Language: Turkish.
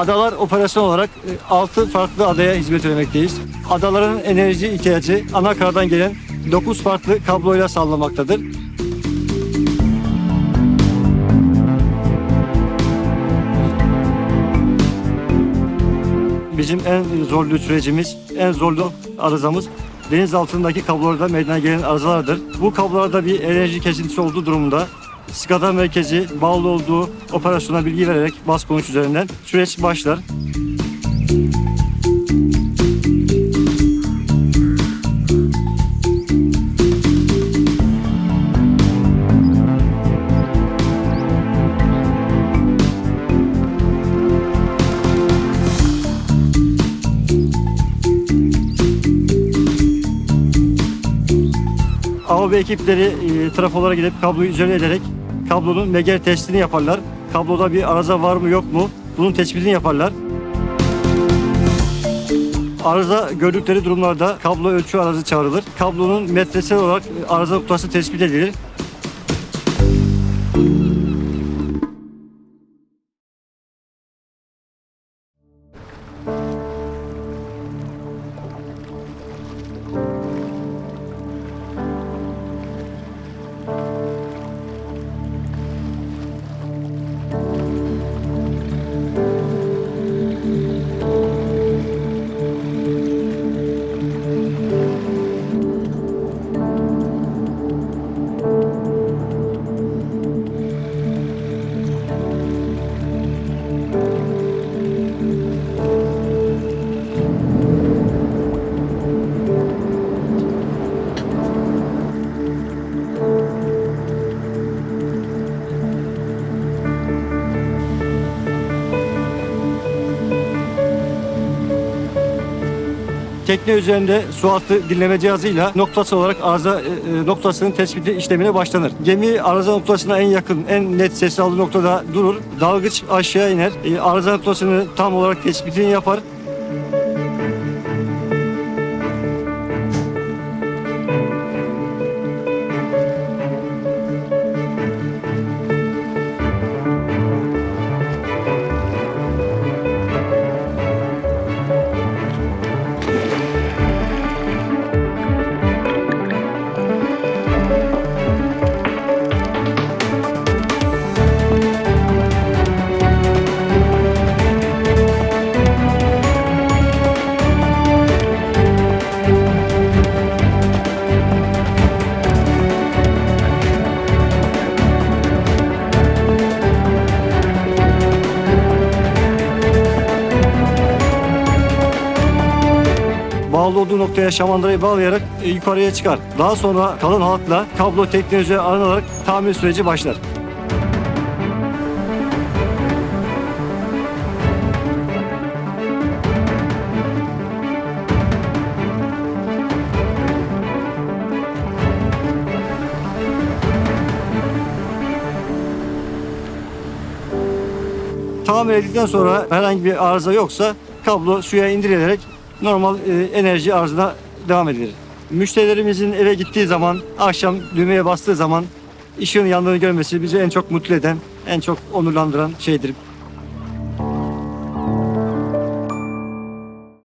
Adalar operasyon olarak 6 farklı adaya hizmet vermekteyiz. Adaların enerji ihtiyacı ana karadan gelen 9 farklı kabloyla sağlanmaktadır. Bizim en zorlu sürecimiz, en zorlu arızamız deniz altındaki kablolarda meydana gelen arızalardır. Bu kablolarda bir enerji kesintisi olduğu durumunda SCADA merkezi bağlı olduğu operasyona bilgi vererek bas konuş üzerinden süreç başlar. AOB ekipleri e, trafolara gidip kabloyu üzerine ederek kablonun meger testini yaparlar. Kabloda bir arıza var mı yok mu bunun tespitini yaparlar. Arıza gördükleri durumlarda kablo ölçü aracı çağrılır. Kablonun metresel olarak arıza noktası tespit edilir. Tekne üzerinde su altı dinleme cihazıyla noktası olarak arıza e, e, noktasının tespiti işlemine başlanır. Gemi arıza noktasına en yakın, en net ses aldığı noktada durur. Dalgıç aşağı iner. E, arıza noktasını tam olarak tespitini yapar. Bağlı olduğu noktaya şamandırayı bağlayarak e, yukarıya çıkar. Daha sonra kalın halatla kablo teknoloji alınarak tamir süreci başlar. Tamir edildikten sonra herhangi bir arıza yoksa kablo suya indirilerek normal e, enerji arzına devam edilir. Müşterilerimizin eve gittiği zaman, akşam düğmeye bastığı zaman ışığın yandığını görmesi bizi en çok mutlu eden, en çok onurlandıran şeydir.